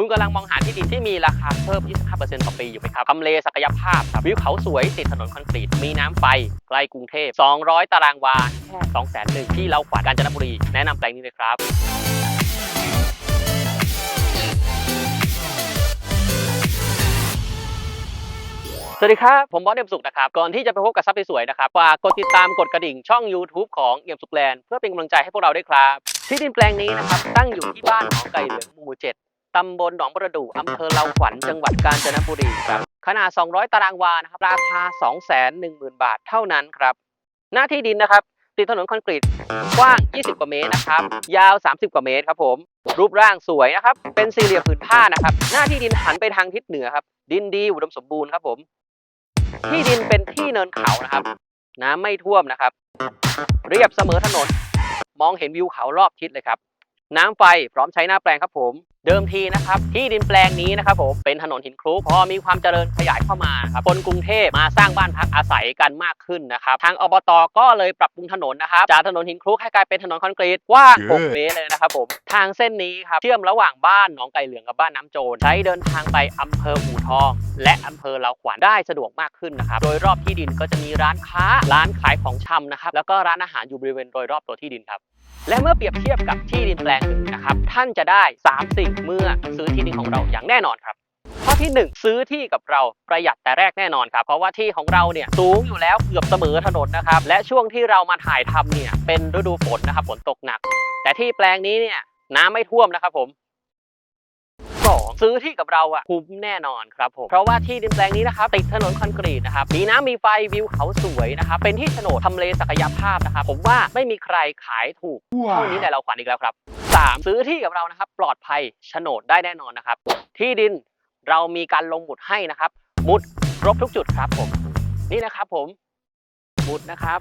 คุณกำลังมองหาที่ดินที่มีราคาเพิ่ม 25%ต่อปีอยู่ไหมครับทำเลศักยภาพวิวเขาสวยติดถนนคอนกรีต มีน้ำไฟ ใกล้กรุงเทพ 200 ตารางวา แค่201,000ที่เราขวัญกาญจนบุรี แนะนำแปลงนี้เลยครับสวัสดีครับ ผมบอสเอี่ยมสุขนะครับ ก่อนที่จะไปพบกับซับสวยๆนะครับฝากกดติดตามกดกระดิ่งช่อง YouTube ของเอี่ยมสุขแลนด์เพื่อเป็นกำลังใจให้พวกเราด้วยครับ ที่ดินแปลงนี้นะครับ ตั้งอยู่ที่บ้านหนองไก่เหลืองหมู่ 7 ตำบลหนองประดู่อำเภอเลาขวัญจังหวัดกาญจนบุรีครับขนาด 200 ตารางวานะครับราคา 210,000 บาทเท่านั้นครับ หน้าที่ดินนะครับ ติดถนนคอนกรีตกว้าง 20 กว่าเมตรนะครับ ยาว 30 กว่าเมตรครับผม รูปร่างสวยนะครับ เป็นสี่เหลี่ยมผืนผ้านะครับ หน้าที่ดินหันไปทางทิศเหนือครับ ดินดีอุดมสมบูรณ์ครับผม ที่ดินเป็นที่เนินเขานะครับ น้ำไม่ท่วมนะครับ เรียบเสมอถนน มองเห็นวิวเขารอบทิศเลยครับ น้ำไฟพร้อมใช้หน้าแปลงครับผม เดิมทีนะครับที่ดินแปลงนี้นะครับผมเป็นถนนหินคลุกพอมีความเจริญขยายเข้ามาครับคนกรุงเทพมาสร้างบ้านพักอาศัยกันมากขึ้นนะครับทางอบตก็เลยปรับปรุงถนนนะครับจากถนนหินคลุกให้กลายเป็นถนนคอนกรีตกว้าง6เมตรเลยนะครับผมทางเส้นนี้ครับเชื่อมระหว่างบ้านหนองไก่เหลืองกับบ้านน้ำโจรใช้เดินทางไปอำเภออู่ทอง และอำเภอเลาขวัญได้สะดวกมากขึ้นนะครับโดยรอบที่ดินก็จะมีร้านค้า ร้านขายของชำนะครับแล้วก็ร้านอาหารอยู่บริเวณโดยรอบตัวที่ดินครับ และเมื่อเปรียบเทียบกับที่ดินแปลงหนึ่งนะครับ ท่านจะได้ 3 สิ่งเมื่อซื้อที่ดินของเราอย่างแน่นอนครับ ข้อที่ 1 ซื้อที่กับเราประหยัดแต่แรกแน่นอนครับ เพราะว่าที่ของเราเนี่ยสูงอยู่แล้วเกือบเสมอถนนนะครับ และช่วงที่เรามาถ่ายทำเนี่ยเป็นฤดูฝนนะครับฝนตกหนัก แต่ที่แปลงนี้เนี่ยน้ำไม่ท่วมนะครับผม สองซื้อที่กับเราอะคุ้มแน่นอนครับผม เพราะว่าที่ดินแปลงนี้นะครับติดถนนคอนกรีตนะครับมีน้ำมีไฟวิวเขาสวยนะครับเป็นที่โฉนดทำเลศักยภาพนะครับผมว่าไม่มีใครขายถูกเท่านี้ในเราขวัญอีกแล้วครับสามซื้อที่กับเรานะครับปลอดภัยโฉนดได้แน่นอนนะครับ ที่ดินเรามีการลงหมุดให้นะครับหมุดครบทุกจุดครับผม นี่นะครับผมหมุดนะครับ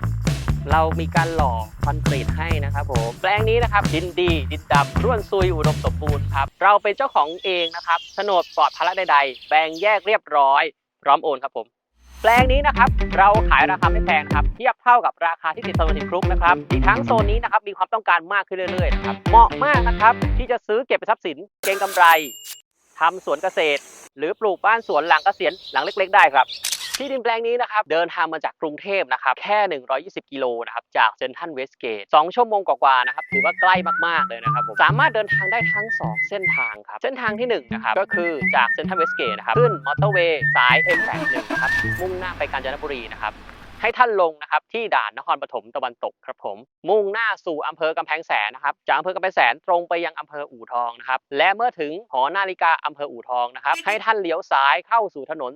เรามีการหล่อคอนกรีตให้นะครับผมแปลงนี้นะครับดินดี ดินดำร่วนซุยอุดมสมบูรณ์ครับเราเป็นเจ้าของเองนะครับโฉนดปลอดภาระใด ๆ แบ่งแยกเรียบร้อย พร้อมโอนครับผม แปลงนี้นะครับเราขายราคาไม่แพงครับเทียบเท่ากับราคาที่ติดถนนหินคลุกนะครับอีกทั้งโซนนี้นะครับมีความต้องการมากขึ้นเรื่อยๆนะครับเหมาะมากนะครับที่จะซื้อเก็บเป็นทรัพย์สินเก็งกำไรทำสวนเกษตร หรือปลูกบ้านสวนหลังเกษียณหลังเล็ก ๆ ได้ครับ ที่ดินแปลงนี้นะครับเดินทางมาจากกรุงเทพนะครับแค่ 120 กิโลนะครับจากเซนทัลเวสเกต2ชั่วโมงกว่าๆนะครับถือว่าใกล้มากๆเลยนะครับผมสามารถเดินทางได้ทั้ง 2 เส้นทางครับเส้นทางที่1นะครับก็คือจากเซนทัลเวสเกตนะครับขึ้นมอเตอร์เวย์สาย M81 นะครับมุ่งหน้าไปกาญจนบุรีนะครับ ให้ท่านลงนะครับที่ด่านนครปฐมตะวันตกครับผม มุ่งหน้าสู่อำเภอกำแพงแสนนะครับ จากอำเภอกำแพงแสนตรงไปยังอำเภออู่ทองนะครับ และเมื่อถึงหอนาฬิกาอำเภออู่ทองนะครับ ให้ท่านเลี้ยวซ้ายเข้าสู่ถนน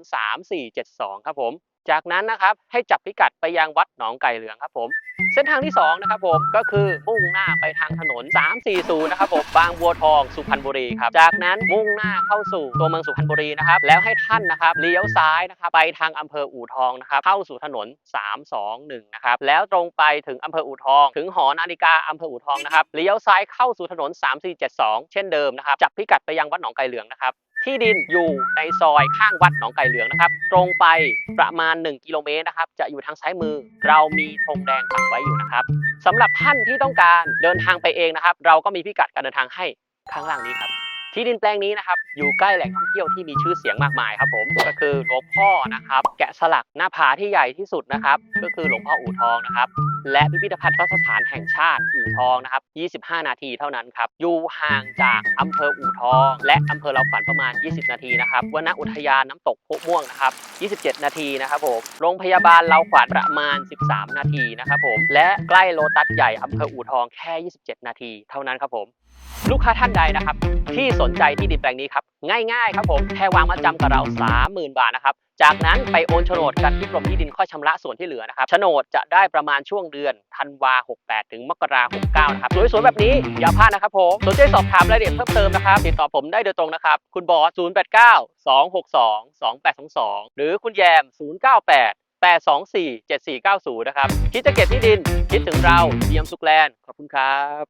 3472 ครับผม จากนั้นนะครับให้จับพิกัดไปยังวัดหนองไก่เหลืองครับผม เส้นทางที่2นะครับผมก็คือมุ่งหน้าไปทางถนน 340 นะครับผมบางบัวทองสุพรรณบุรีครับจากนั้นมุ่งหน้าเข้าสู่ตัวเมืองสุพรรณบุรีนะครับแล้วให้ท่านนะครับเลี้ยวซ้ายนะครับไปทางอำเภออู่ทองนะครับเข้าสู่ถนน 321 นะครับแล้วตรงไปถึงอำเภออู่ทอง ถึงหอนาฬิกาอำเภออู่ทองนะครับเลี้ยวซ้ายเข้าสู่ถนน 3472 เช่นเดิมนะครับจับพิกัดไปยังวัดหนองไก่เหลืองนะครับ ที่ดินอยู่ในซอยข้างวัดหนองไก่เหลืองนะครับ ตรงไปประมาณ 1 กิโลเมตรนะครับ จะอยู่ทางซ้ายมือ เรามีธงแดงปักไว้อยู่นะครับสำหรับท่านที่ต้องการเดินทางไปเองนะครับ เราก็มีพิกัดการเดินทางให้ข้างล่างนี้ครับ ที่ดินแปลงนี้นะครับ อยู่ใกล้แหล่งท่องเที่ยวที่มีชื่อเสียงมากมายครับผมก็คือหลวงพ่อนะครับ แกะสลักหน้าผาที่ใหญ่ที่สุดนะครับ ก็คือหลวงพ่ออู่ทองนะครับ และพิพิธภัณฑ์สถานแห่งชาติอู่ทองนะครับ 25 นาทีเท่านั้นครับ อยู่ห่างจากอำเภออู่ทอง และอำเภอเราขวัญประมาณ 20 นาทีนะครับวนอุทยานน้ำตกโพะม่วงนะครับ 27 นาทีนะครับผม โรงพยาบาลเราขวัญประมาณ 13 นาทีนะครับผม และใกล้โลตัสใหญ่อำเภออู่ทองแค่ 27 นาทีเท่านั้นครับผม ลูกค้าท่านใดนะครับ ที่สนใจที่ดินแปลงนี้ครับ ง่ายๆครับผมแค่วางมาจำกับเรา 30,000 บาทนะครับ จากนั้นไปโอนโฉนดกันที่กรมที่ดินค่อยชำระส่วนที่เหลือนะครับโฉนดจะได้ประมาณช่วงเดือนธันวา 68 ถึงมกรา69 นะครับสวยๆแบบนี้อย่าพลาดนะครับผมสนใจสอบถามรายละเอียดเพิ่มเติมนะครับติดต่อผมได้โดยตรงนะครับ คุณบอส 089 262 2822 หรือคุณแยม 098 824 7490 นะครับคิดจะเก็บที่ดินคิดถึงเราเยี่ยมสุขแลนด์ขอบคุณครับ